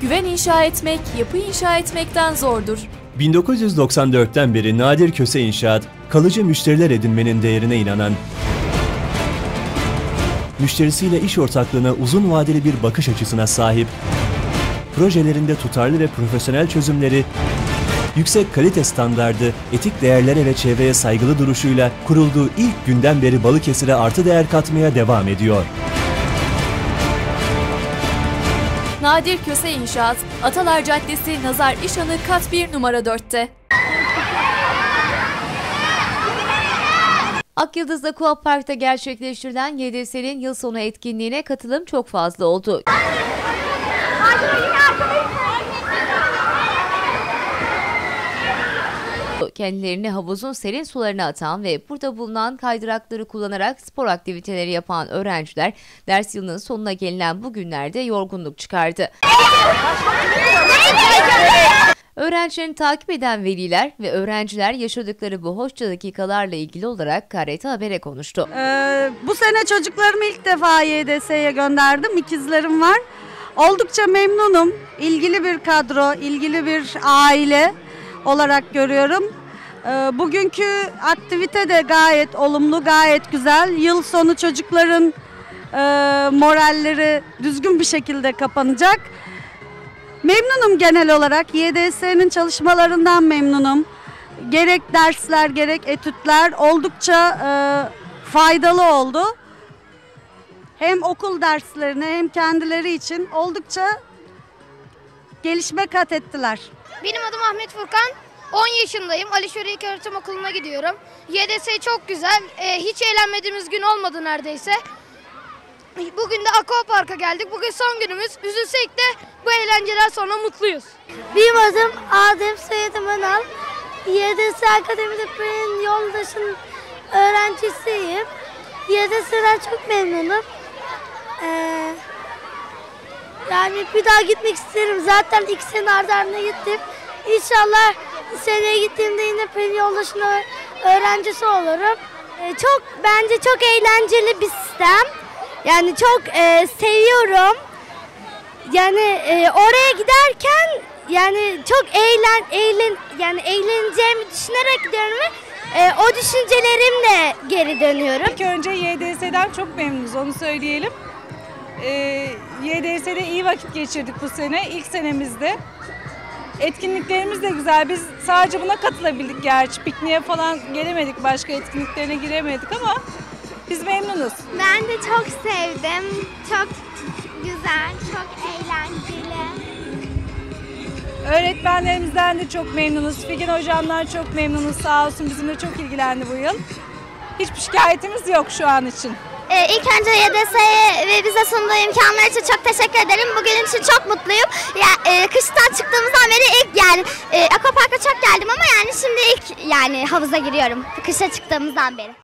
Güven inşa etmek, yapı inşa etmekten zordur. 1994'ten beri Nadir Köse İnşaat, kalıcı müşteriler edinmenin değerine inanan, müşterisiyle iş ortaklığına uzun vadeli bir bakış açısına sahip, projelerinde tutarlı ve profesyonel çözümleri, yüksek kalite standardı, etik değerlere ve çevreye saygılı duruşuyla kurulduğu ilk günden beri Balıkesir'e artı değer katmaya devam ediyor. Nadir Köse İnşaat, Atalar Caddesi Nazar İşanı kat 1 numara 4'te. Akyıldız Aqua Park'ta gerçekleştirilen YDS'nin yıl sonu etkinliğine katılım çok fazla oldu. Kendilerini havuzun serin sularına atan ve burada bulunan kaydırakları kullanarak spor aktiviteleri yapan öğrenciler ders yılının sonuna gelinen bu günlerde yorgunluk çıkardı. Öğrencilerini takip eden veliler ve öğrenciler yaşadıkları bu hoşça dakikalarla ilgili olarak KRT Haber'e konuştu. Ee, bu sene çocuklarımı ilk defa YDS'ye gönderdim. İkizlerim var. Oldukça memnunum. İlgili bir kadro, ilgili bir aile olarak görüyorum. Ee, bugünkü aktivite de gayet olumlu, gayet güzel. Yıl sonu çocukların e, moralleri düzgün bir şekilde kapanacak. Memnunum genel olarak. YDS'nin çalışmalarından memnunum. Gerek dersler gerek etütler oldukça e, faydalı oldu. Hem okul derslerine hem kendileri için oldukça gelişme kat ettiler. Benim adım Ahmet Furkan. 10 yaşındayım. Ali Şöre İlköğretim Okulu'na gidiyorum. YDS çok güzel. Ee, hiç eğlenmediğimiz gün olmadı neredeyse. Bugün de Aqua Park'a geldik. Bugün son günümüz. Üzülsek de bu eğlenceler sonra mutluyuz. Benim adım Adem soyadım Önal. YDS Akademi'de benim yoldaşın öğrencisiyim. YDS'den çok memnunum. Ee, yani bir daha gitmek isterim. Zaten iki sene ardı ardına gittim. İnşallah seneye gittiğimde yine pen yoldaşın ö- öğrencisi olurum. Ee, çok bence çok eğlenceli bir sistem. Yani çok e, seviyorum. Yani e, oraya giderken yani çok eğlen eğlen yani eğleneceğimi düşünerek gidiyorum ve e, o düşüncelerimle geri dönüyorum. İlk önce YDS'den çok memnunuz onu söyleyelim. Ee, YDS'de iyi vakit geçirdik bu sene. ilk senemizde. Etkinliklerimiz de güzel. Biz sadece buna katılabildik gerçi. Pikniğe falan gelemedik. Başka etkinliklerine giremedik ama biz memnunuz. Ben de çok sevdim. Çok güzel, çok eğlenceli. Öğretmenlerimizden de çok memnunuz. Figen hocamdan çok memnunuz. Sağ olsun bizimle çok ilgilendi bu yıl. Hiçbir şikayetimiz yok şu an için. Ee, ilk önce YDS'ye ve bize sunduğu imkanlar için çok teşekkür ederim. Bugün için çok mutluyum. Ya, e, kıştan çıktığımızdan beri ilk yani e, Aquapark'a çok geldim ama yani şimdi ilk yani havuza giriyorum. Kışa çıktığımızdan beri.